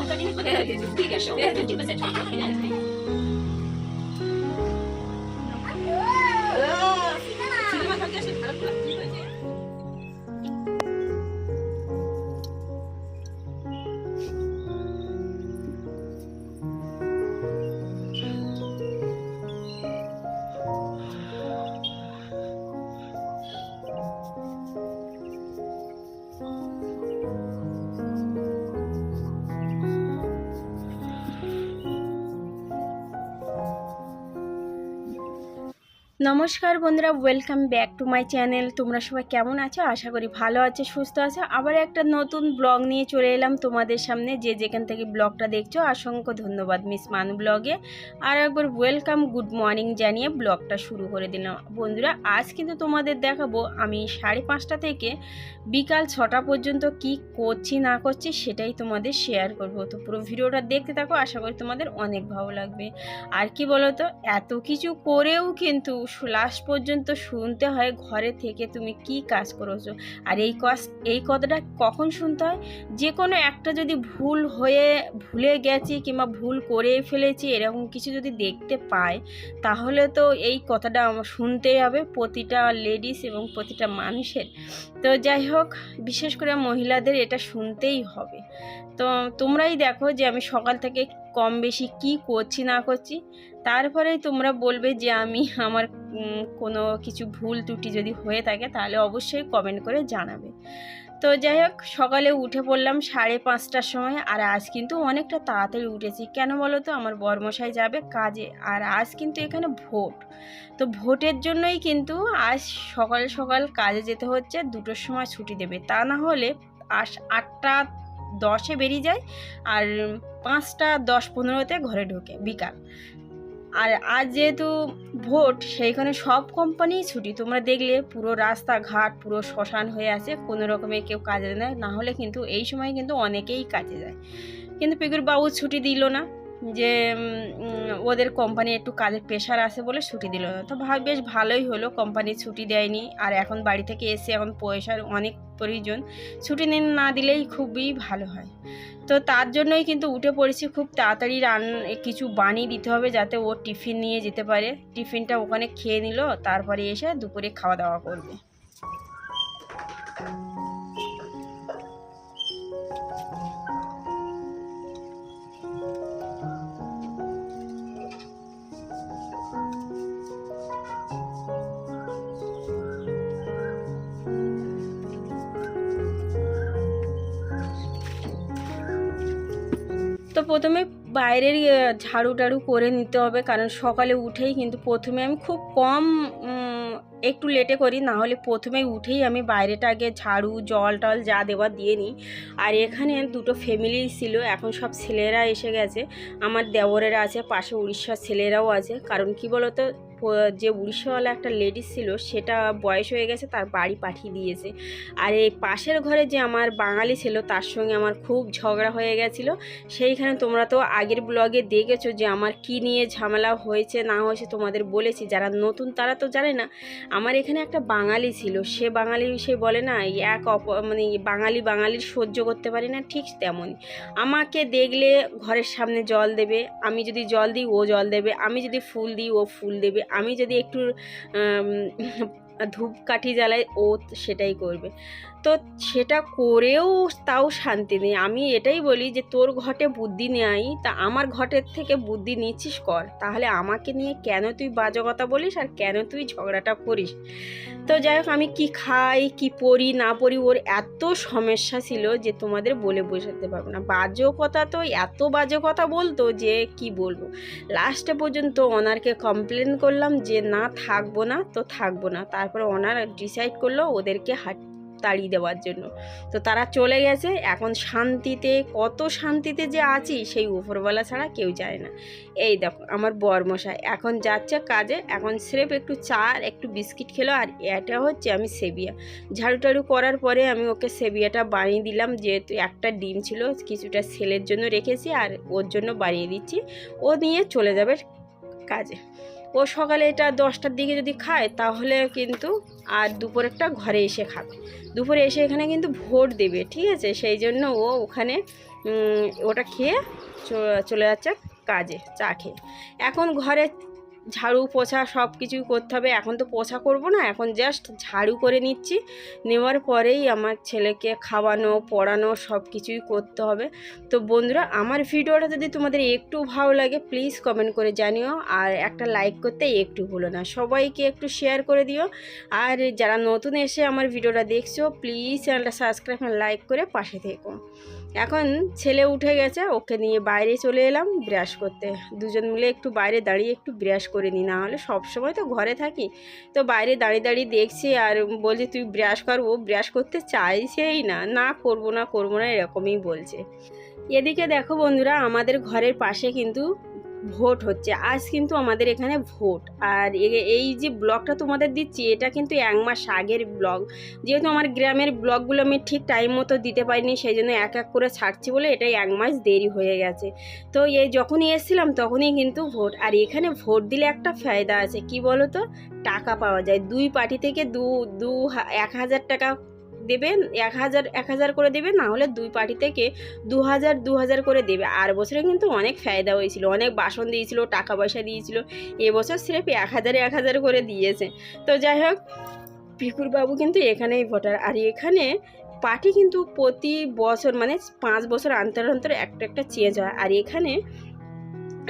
我说你不给，不给点手，不点手，নমস্কার বন্ধুরা welcome back to my channel তোমরা সবাই কেমন আছো? আশা করি ভালো আছো, সুস্থ আছো। আবার একটা নতুন ব্লগ নিয়ে চলে এলাম তোমাদের সামনে, যে যেখান থেকে ব্লগটা দেখছ, অসংখ্য ধন্যবাদ মিস মানু ব্লগে আর একবার ওয়েলকাম গুড মর্নিং জানিয়ে ব্লগটা শুরু করে দিলাম। বন্ধুরা, আজ কিন্তু তোমাদের দেখাবো আমি সাড়ে পাঁচটা থেকে বিকাল ছটা পর্যন্ত কি করছি, না করছি, সেটাই তোমাদের শেয়ার করব। তো পুরো ভিডিওটা দেখতে থাকো, আশা করি তোমাদের অনেক ভালো লাগবে। আর কি বলো তো এত কিছু করেও কিন্তু লাস্ট পর্যন্ত শুনতে হয় ঘরে থেকে তুমি কি কাজ করেছ। আর এই কাজ এই কথাটা কখন শুনতে হয়? যে কোনো একটা যদি ভুল হয়ে, ভুলে গেছি কিংবা ভুল করে ফেলেছি, এরকম কিছু যদি দেখতে পাই তাহলে তো এই কথাটা আমার শুনতেই হবে প্রতিটা লেডিস এবং প্রতিটা মানুষের। তো যাই হোক, বিশেষ করে মহিলাদের এটা শুনতেই হবে। তো তোমরাই দেখো যে আমি সকাল থেকে কম বেশি কি করছি না করছি, তারপরেই তোমরা বলবে যে আমি আমার কোনো কিছু ভুল ত্রুটি যদি হয়ে থাকে তাহলে অবশ্যই কমেন্ট করে জানাবে। তো যাই হোক, সকালে উঠে পড়লাম সাড়ে পাঁচটার সময় আর আজ কিন্তু অনেকটা তাড়াতাড়ি উঠেছি। কেন বলো তো? আমার বর্মশাই যাবে কাজে আর আজ কিন্তু এখানে ভোট। তো ভোটের জন্যই কিন্তু আজ সকাল সকাল কাজে যেতে হচ্ছে, দুটোর সময় ছুটি দেবে। তা না হলে আস আটটা দশে বেরিয়ে যায় আর পাঁচটা, দশ পনেরোতে ঘরে ঢোকে, বিকাল। আর আজ যেহেতু ভোট, সেইখানে সব কোম্পানি ছুটি। তোমরা দেখলে পুরো রাস্তাঘাট, পুরো শ্মশান হয়ে আছে, কোনো রকমে কেউ কাজে নেয় না। হলে কিন্তু এই সময় কিন্তু অনেকেই কাজে যায়। কিন্তু পিকুর বাবু ছুটি দিল না। যে ওদের কোম্পানি একটু কাজের প্রেশার আছে বলে ছুটি দিল না। তো ভাব বেশ ভালোই হলো কোম্পানি ছুটি দেয়নি। আর এখন বাড়ি থেকে এসে এখন পয়সার অনেক প্রয়োজন। ছুটি না দিলেই খুবই ভালো হয়। তো তার জন্যই কিন্তু উঠে পড়েছি খুব তাড়াতাড়ি রান কিছু বানিয়ে দিতে হবে যাতে ও টিফিন নিয়ে যেতে পারে। টিফিনটা ওখানে খেয়ে নিল, তারপরে এসে দুপুরে খাওয়া দাওয়া করবে। তো প্রথমে বাইরের ইয়ে, ঝাড়ু টাড়ু করে নিতে হবে। কারণ সকালে উঠেই কিন্তু প্রথমে আমি খুব কম একটু লেটে করি। না হলে প্রথমেই উঠেই আমি বাইরেটা আগে ঝাড়ু জল টল যা দেওয়া দিয়ে নিই। আর এখানে দুটো ফ্যামিলি ছিল এখন সব ছেলেরা এসে গেছে। আমার দেওরেরা আছে পাশে উড়িষ্যার ছেলেরাও আছে। কারণ কি বলতো যে উড়িষ্যাওয়ালা একটা লেডিস ছিল, সেটা বয়স হয়ে গেছে, তার বাড়ি পাঠিয়ে দিয়েছে। আর এই পাশের ঘরে যে আমার বাঙালি ছিল, তার সঙ্গে আমার খুব ঝগড়া হয়ে গেছিল। সেইখানে তোমরা তো আগের ব্লগে দেখেছ যে আমার কি নিয়ে ঝামেলা হয়েছে, না হয়েছে, তোমাদের বলেছি। যারা নতুন, তারা তো জানে না। আমার এখানে একটা বাঙালি ছিল, সে বাঙালি, সে বলে না, এক অপ মানে বাঙালি বাঙালির সহ্য করতে পারি না, ঠিক তেমনই। আমাকে দেখলে ঘরের সামনে জল দেবে, আমি যদি জল দিই, ও জল দেবে, আমি যদি ফুল দিই, ও ফুল দেবে। আমি যদি একটু ধূপ ধূপকাঠি জ্বালাই ও সেটাই করবে। তো সেটা করেও তাও শান্তি নেই। আমি এটাই বলি যে, তোর ঘটে বুদ্ধি নেই, তা আমার ঘটের থেকে বুদ্ধি নিচ্ছিস কর। তাহলে আমাকে নিয়ে কেন তুই বাজে কথা বলিস আর কেন তুই ঝগড়াটা করিস? তো যাই হোক, আমি কি খাই, কি পড়ি, না পড়ি, ওর এত সমস্যা ছিল যে, তোমাদের বলে বোঝাতে পারব না। বাজে কথা তো, এত বাজে কথা বলতো যে, কি বলব? লাস্টে পর্যন্ত ওনারকে কমপ্লেন করলাম যে, না থাকব না, তো থাকব না। তারপরে ওনার ডিসাইড করল, ওদেরকে হাট তাড়িয়ে দেওয়ার জন্য। তো তারা চলে গেছে। এখন শান্তিতে, কত শান্তিতে যে আছি, সেই উপরবেলা ছাড়া কেউ যায় না। এই দেখো, আমার বরমশাই এখন যাচ্ছে কাজে। এখন স্রেফ একটু চা একটু বিস্কিট খেলো, আর এটা হচ্ছে আমি সেবিয়া। ঝাড়ু টাড়ু করার পরে আমি ওকে সেবিয়াটা বানিয়ে দিলাম। যেহেতু একটা ডিম ছিল, কিছুটা ছেলের জন্য রেখেছি, আর ওর জন্য বানিয়ে দিচ্ছি। ও নিয়ে চলে যাবে কাজে। ও সকালে এটা দশটার দিকে যদি খায়, তাহলে কিন্তু আর দুপুরেরটা ঘরে এসে খাবে। দুপুরে এসে এখানে কিন্তু ভোট দেবে, ঠিক আছে? সেই জন্য ও ওখানে ওটা খেয়ে চলে যাচ্ছে কাজে, চা খেয়ে। এখন ঘরে ঝাড়ু পোছা সব কিছুই করতে হবে। এখন তো পোছা করব না, এখন জাস্ট ঝাড়ু করে নিচ্ছি। নেওয়ার পরেই আমার ছেলেকে খাওয়ানো, পড়ানো সব কিছুই করতে হবে। তো বন্ধুরা, আমার ভিডিওটা যদি তোমাদের একটু ভালো লাগে প্লিজ কমেন্ট করে জানিও। আর একটা লাইক করতে একটু ভুলো না। সবাইকে একটু শেয়ার করে দিও। আর যারা নতুন এসে আমার ভিডিওটা দেখছ প্লিজ চ্যানেলটা সাবস্ক্রাইব লাইক করে পাশে থেকো। এখন ছেলে উঠে গেছে, ওকে নিয়ে বাইরে চলে এলাম ব্রাশ করতে। দুজন মিলে একটু বাইরে দাঁড়িয়ে একটু ব্রাশ করে নিই নাহলে সবসময় তো ঘরে থাকি। তো বাইরে দাঁড়িয়ে দাঁড়িয়ে দেখছি আর বলছে, তুই ব্রাশ কর, ও ব্রাশ করতে চাইছেই না। না, করব না করব না, এরকমই বলছে। এদিকে দেখো বন্ধুরা, আমাদের ঘরের পাশে কিন্তু ভোট হচ্ছে। আজ কিন্তু আমাদের এখানে ভোট। আর এই যে ব্লগটা তোমাদের দিচ্ছি, এটা কিন্তু এক মাস আগের ব্লগ। যেহেতু আমার গ্রামের ব্লগগুলো আমি ঠিক টাইম মতো দিতে পারিনি সেই জন্য এক এক করে ছাড়ছি বলে এটাই এক মাস দেরি হয়ে গেছে। তো এই যখনই এসেছিলাম তখনই কিন্তু ভোট। আর এখানে ভোট দিলে একটা ফায়দা আছে, কি বলো তো টাকা পাওয়া যায়। দুই পার্টি থেকে দু দু এক হাজার টাকা দেবেন, এক হাজার এক হাজার করে দেবে না হলে দুই পার্টি থেকে দু হাজার দু হাজার করে দেবে। আর বছরে কিন্তু অনেক ফায়দা হয়েছিল, অনেক বাসন দিয়েছিল, টাকা পয়সা দিয়েছিল এবছর স্রেফ এক হাজারে, এক হাজার করে দিয়েছে। তো যাই হোক পিকুরবাবু কিন্তু এখানেই ভোটার। আর এখানে পার্টি কিন্তু প্রতি বছর মানে পাঁচ বছর অন্তর অন্তর একটা একটা চেঞ্জ হয়। আর এখানে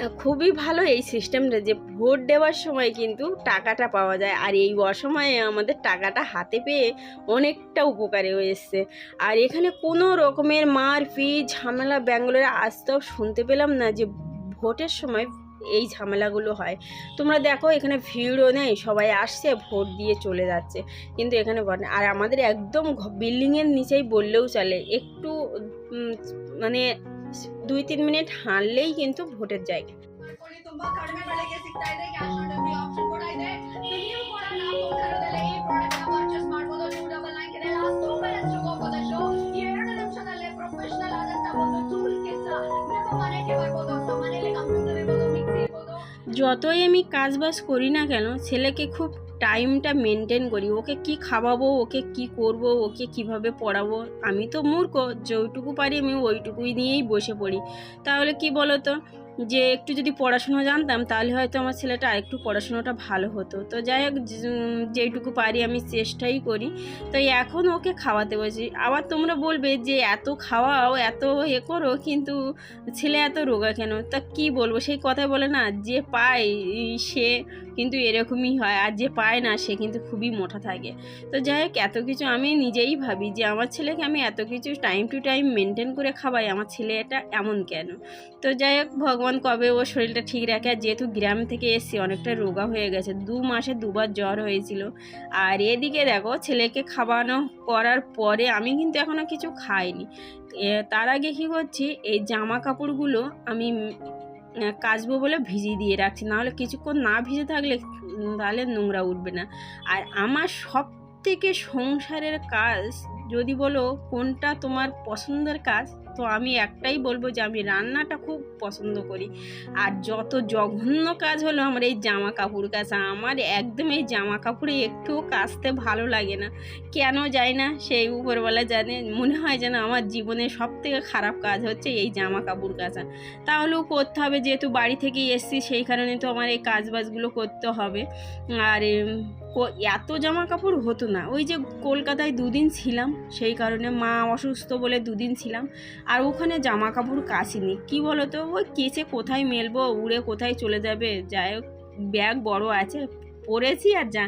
খুবই ভালো এই সিস্টেমটা যে ভোট দেওয়ার সময় কিন্তু টাকাটা পাওয়া যায়। আর এই অসময়ে আমাদের টাকাটা হাতে পেয়ে অনেকটা উপকারে হয়েছে। আর এখানে কোনো রকমের মারপিট, ঝামেলা ব্যাঙ্গালোরে আসতেও শুনতে পেলাম না যে ভোটের সময় এই ঝামেলাগুলো হয়। তোমরা দেখো এখানে ভিড়ও নেই, সবাই আসছে, ভোট দিয়ে চলে যাচ্ছে। কিন্তু এখানে আর আমাদের একদম বিল্ডিংয়ের নিচেই বললেও চলে। একটু মানে দুই তিন মিনিট হাঁটলেই কিন্তু ভোটের জায়গা। যতই আমি কাজ বাস করি না কেন ছেলেকে খুব টাইমটা মেনটেন করি। ওকে কি খাওয়াবো, ওকে কি করব, ওকে কীভাবে পড়াবো, আমি তো মূর্খ যেইটুকু পারি আমি ওইটুকুই নিয়েই বসে পড়ি। তাহলে কি বলো তো যে একটু যদি পড়াশুনো জানতাম, তাহলে হয়তো আমার ছেলেটা আরেকটু পড়াশুনোটা ভালো হতো। তো যাই হোক যেইটুকু পারি আমি চেষ্টাই করি। তো এখন ওকে খাওয়াতে বসি আবার তোমরা বলবে যে এত খাওয়াও, এত এ করো, কিন্তু ছেলে এত রোগা কেন? তা কি বলব? সেই কথাই বলে না, যে পায়, সে কিন্তু এরকমই হয়, আর যে পায় না, সে কিন্তু খুবই মোটা থাকে। তো যাই হোক, এত কিছু আমি নিজেই ভাবি যে আমার ছেলেকে আমি এত কিছু টাইম টু টাইম মেনটেন করে খাওয়াই, আমার ছেলে এটা এমন কেন? তো যাই হোক, ভগবান কবে ও শরীরটা ঠিক রাখে? আর যেহেতু গ্রাম থেকে এসছি, অনেকটা রোগা হয়ে গেছে। দু মাসে দুবার জ্বর হয়েছিল। আর এদিকে দেখো, ছেলেকে খাওয়ানো করার পরে আমি কিন্তু এখনও কিছু খাইনি। তার আগে কী করছি, এই জামা কাপড়গুলো আমি কাচবো বলে ভিজিয়ে দিয়ে রাখছি। নাহলে কিছুক্ষণ না ভিজে থাকলে তাহলে নোংরা উঠবে না। আর আমার সব থেকে সংসারের কাজ, যদি বলো কোনটা তোমার পছন্দের কাজ তো আমি একটাই বলব যে আমি রান্নাটা খুব পছন্দ করি। আর যত জঘন্য কাজ হলো আমার এই জামা কাপড় কাচা আমার একদম এই জামা কাপড়ে একটুও কাচতে ভালো লাগে না। কেন যায় না, সেই উপরবেলা জানে, মনে হয় যেন আমার জীবনে সব থেকে খারাপ কাজ হচ্ছে এই জামা কাপড় কাচা। তাহলেও করতে হবে, যেহেতু বাড়ি থেকেই এসছি, সেই কারণে তো আমার এই কাজ বাজগুলো করতে হবে। আর এত জামা কাপড় হতো না। ওই যে কলকাতায় দুদিন ছিলাম, সেই কারণে মা অসুস্থ বলে দুদিন ছিলাম। আর ওখানে জামা কাপড় কাচিনি কি বলো তো ওই কেচে কোথায় মেলবো, উড়ে কোথায় চলে যাবে? যাই হোক, ব্যাগ বড় আছে, পরেছি আর যা।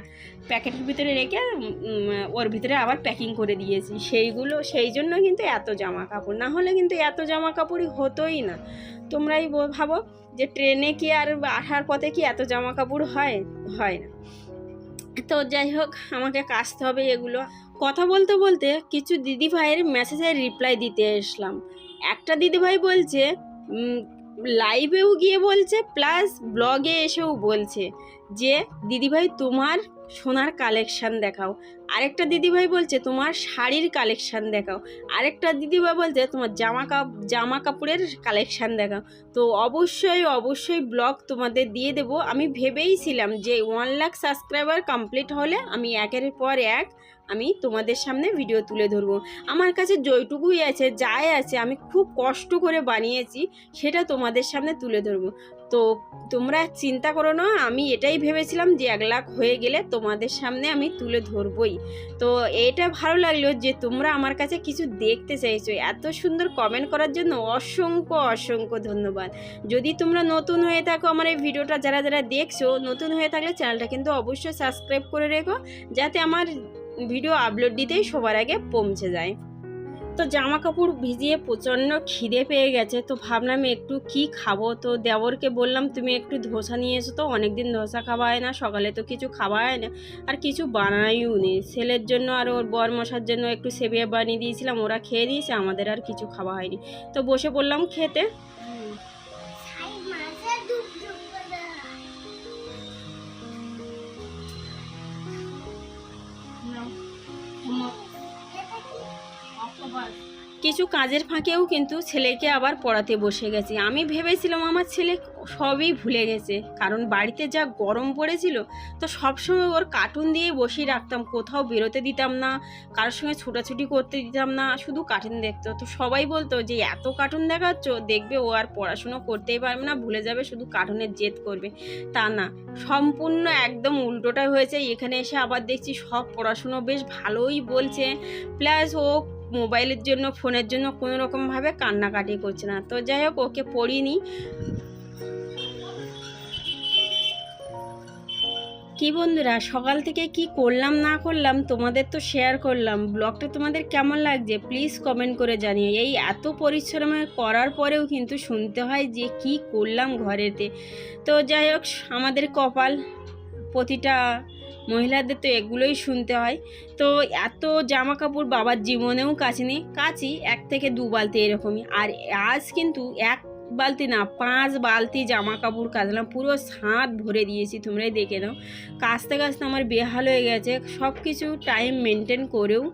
প্যাকেটের ভিতরে রেখে ওর ভিতরে আবার প্যাকিং করে দিয়েছি। সেইগুলো, সেই জন্য কিন্তু এত জামা কাপড় না হলে কিন্তু এত জামা কাপড়ই হতোই না। তোমরাই ভাবো যে ট্রেনে কি আর আসার পথে কি এত জামা কাপড় হয়? হয় না। তো যাই হোক, আমাকে কাচতে হবে এগুলো। কথা বলতে বলতে কিছু দিদিভাইয়ের মেসেজের রিপ্লাই দিতে এসলাম। একটা দিদিভাই বলছে লাইভেও গিয়ে বলছে প্লাস ব্লগে এসেও বলছে যে, দিদিভাই, তোমার সোনার কালেকশান দেখাও। আরেকটা দিদিভাই বলছে, তোমার শাড়ির কালেকশান দেখাও। আরেকটা দিদিভাই বলছে, তোমার জামা কাপ, জামা কাপড়ের কালেকশান দেখাও। তো অবশ্যই অবশ্যই ব্লগ তোমাদের দিয়ে দেব। আমি ভেবেইছিলাম যে ওয়ান লাখ সাবস্ক্রাইবার কমপ্লিট হলে আমি একের পর এক আমি তোমাদের সামনে ভিডিও তুলে ধরবো। আমার কাছে যেটুকুই আছে, যাই আছে, আমি খুব কষ্ট করে বানিয়েছি, সেটা তোমাদের সামনে তুলে ধরবো। তো তোমরা চিন্তা করো না, আমি এটাই ভেবেছিলাম যে এক লাখ হয়ে গেলে তোমাদের সামনে আমি তুলে ধরবই। তো এটা ভালো লাগল যে তোমরা আমার কাছে কিছু দেখতে চাইছো। এত সুন্দর কমেন্ট করার জন্য অসংখ্য অসংখ্য ধন্যবাদ। যদি তোমরা নতুন হয়ে থাকো আমার এই ভিডিওটা যারা যারা দেখছ, নতুন হয়ে থাকলে চ্যানেলটা কিন্তু অবশ্যই সাবস্ক্রাইব করে রেখো, যাতে আমার ভিডিও আপলোড দিতেই সবার আগে পৌঁছে যায়। তো জামা কাপড় ভিজিয়ে প্রচণ্ড খিদে পেয়ে গেছে, তো ভাবলাম একটু কি খাব? তো দেবরকে বললাম, তুমি একটু ধোসা নিয়ে এসো তো, অনেকদিন ধোসা খাওয়া হয় না, সকালে তো কিছু খাওয়া হয় না, আর কিছু বানাইও নি। ছেলের জন্য আর ওর বর মশার জন্য একটু সেবিয়া বানিয়ে দিয়েছিলাম, ওরা খেয়ে দিয়েছে আমাদের আর কিছু খাওয়া হয়নি। তো বসে পড়লাম খেতে। কিছু কাজের ফাঁকেও কিন্তু ছেলেকে আবার পড়াতে বসে গেছি। আমি ভেবেছিলাম আমার ছেলে সবই ভুলে গেছে। কারণ বাড়িতে যা গরম পড়েছিল, তো সবসময় ওর কার্টুন দিয়ে বসিয়ে রাখতাম। কোথাও বেরোতে দিতাম না, কারোর সঙ্গে ছোটাছুটি করতে দিতাম না, শুধু কার্টুন দেখতো। তো সবাই বলতো যে, এত কার্টুন দেখাচ্ছ, দেখবে ও আর পড়াশুনো করতেই পারবে না, ভুলে যাবে, শুধু কার্টুনের জেদ করবে। তা না, সম্পূর্ণ একদম উল্টোটা হয়েছে। এখানে এসে আবার দেখছি সব পড়াশুনো বেশ ভালোই বলছে। প্লাস ও মোবাইলের জন্য, ফোনের জন্য কোনো রকমভাবে কান্নাকাটি করছে না। তো যাই হোক, ওকে পড়িনি। কি বন্ধুরা, সকাল থেকে কি করলাম, না করলাম, তোমাদের তো শেয়ার করলাম। ব্লগটা তোমাদের কেমন লাগছে প্লিজ কমেন্ট করে জানিও। এই এত পরিশ্রম করার পরেও কিন্তু শুনতে হয় যে কি করলাম ঘরেতে। তো যাই হোক, আমাদের কপাল প্রতিটা মহিলাদের তো এগুলোই শুনতে হয়। তো এত জামা কাপড় বাবার জীবনেও কাচিনি কাচি এক থেকে দু বালতি এরকমই। আর আজ কিন্তু এক বালতি না, পাঁচ বালতি জামা কাপড় কাচলাম। পুরো সাঁত ভরে দিয়েছি, তোমরাই দেখে নাও। কাচতে কাচতে আমার বেহাল হয়ে গেছে। সব কিছু টাইম মেনটেন করেও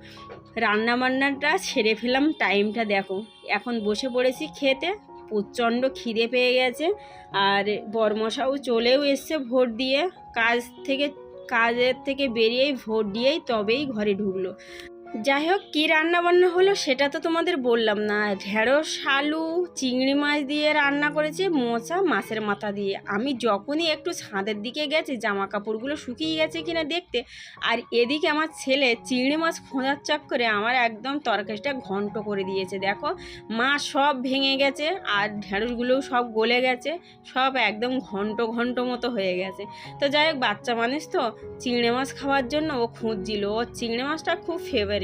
রান্না বান্নাটা সেরে ফেলাম টাইমটা দেখো। এখন বসে পড়েছি খেতে। প্রচণ্ড খিদে পেয়ে গেছে। আর বরমশাও চলেও এসছে ভোট দিয়ে। কাজ থেকে কাজের থেকে বেরিয়েই ভোট দিয়েই তবেই ঘরে ঢুকলো। যাই হোক, কী রান্নাবান্না হলো সেটা তো তোমাদের বললাম না। ঢেঁড়স, আলু, চিংড়ি মাছ দিয়ে রান্না করেছে মোচা মাছের মাথা দিয়ে। আমি যখনই একটু ছাদের দিকে গেছি জামা কাপড়গুলো শুকিয়ে গেছে কিনা দেখতে, আর এদিকে আমার ছেলে চিংড়ি মাছ খোঁজার চক্করে আমার একদম তরকারিটা ঘন্ট করে দিয়েছে। দেখো, মা সব ভেঙে গেছে, আর ঢেঁড়সগুলোও সব গলে গেছে, সব একদম ঘন্ট ঘন্ট মতো হয়ে গেছে। তো যাই হোক, বাচ্চা মানুষ তো, চিংড়ি মাছ খাওয়ার জন্য ও খুঁজছিল। ও চিংড়ি মাছটা খুব ফেভারিট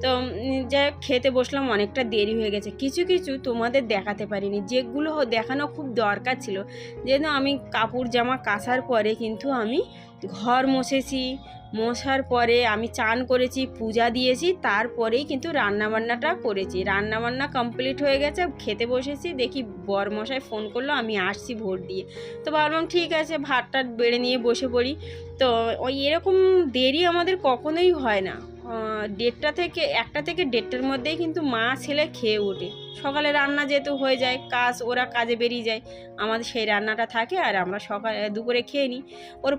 তো উম, যাই খেতে বসলাম অনেকটা দেরি হয়ে গেছে। কিছু কিছু তোমাদের দেখাতে পারিনি। যেগুলো দেখানো খুব দরকার ছিল। যেহেতু আমি কাপড় জামা কাচার পরে কিন্তু আমি ঘর মুছেছি মশার পরে আমি চান করেছি পূজা দিয়েছি তারপরেই কিন্তু রান্নাবান্নাটা করেছি। রান্নাবান্না কমপ্লিট হয়ে গেছে খেতে বসেছি দেখি বরমশাই ফোন করল আমি আসছি ভোট দিয়ে। তো ভাবলাম ঠিক আছে ভাতটা বেড়ে নিয়ে বসে পড়ি। তো ওই এরকম দেরি আমাদের কখনোই হয় না। দেড়টা থেকে, একটা থেকে দেড়টার মধ্যেই কিন্তু মা, ছেলে খেয়ে ওঠে। সকালে রান্না যেহেতু হয়ে যায়, কাজ, ওরা কাজে বেরিয়ে যায়, আমাদের সেই রান্নাটা থাকে আর আমরা সকালে, দুপুরে খেয়ে নিই। ওর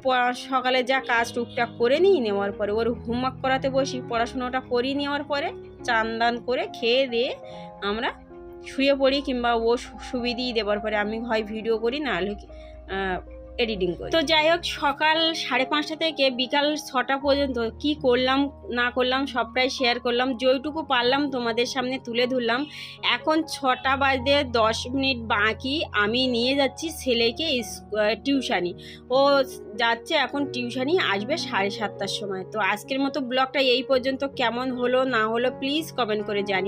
সকালে যা কাজ টুকটাক করে নিই, নেওয়ার পরে, ওর হোমওয়ার্ক করাতে বসি, পড়াশোনাটা করিয়ে নেওয়ার পরে, চান দান করে খেয়ে দিয়ে আমরা শুয়ে পড়ি কিংবা ও সুবিধেই দেওয়ার পরে আমি হয় ভিডিও করি, না হলে এডিটিং করি। তো যাই হোক, সকাল সাড়ে পাঁচটা থেকে বিকাল ছটা পর্যন্ত কি করলাম, না করলাম, সবটাই শেয়ার করলাম। যেইটুকু পারলাম তোমাদের সামনে তুলে ধরলাম। এখন ছটা বাজে দশ মিনিট বাকি, আমি নিয়ে যাচ্ছি ছেলেকে টিউশানি। ও যাচ্ছে এখন টিউশানি, আসবে সাড়ে সাতটার সময়। তো আজকের মতো ব্লগটা এই পর্যন্ত। কেমন হলো, না হলো প্লিজ কমেন্ট করে জানিও।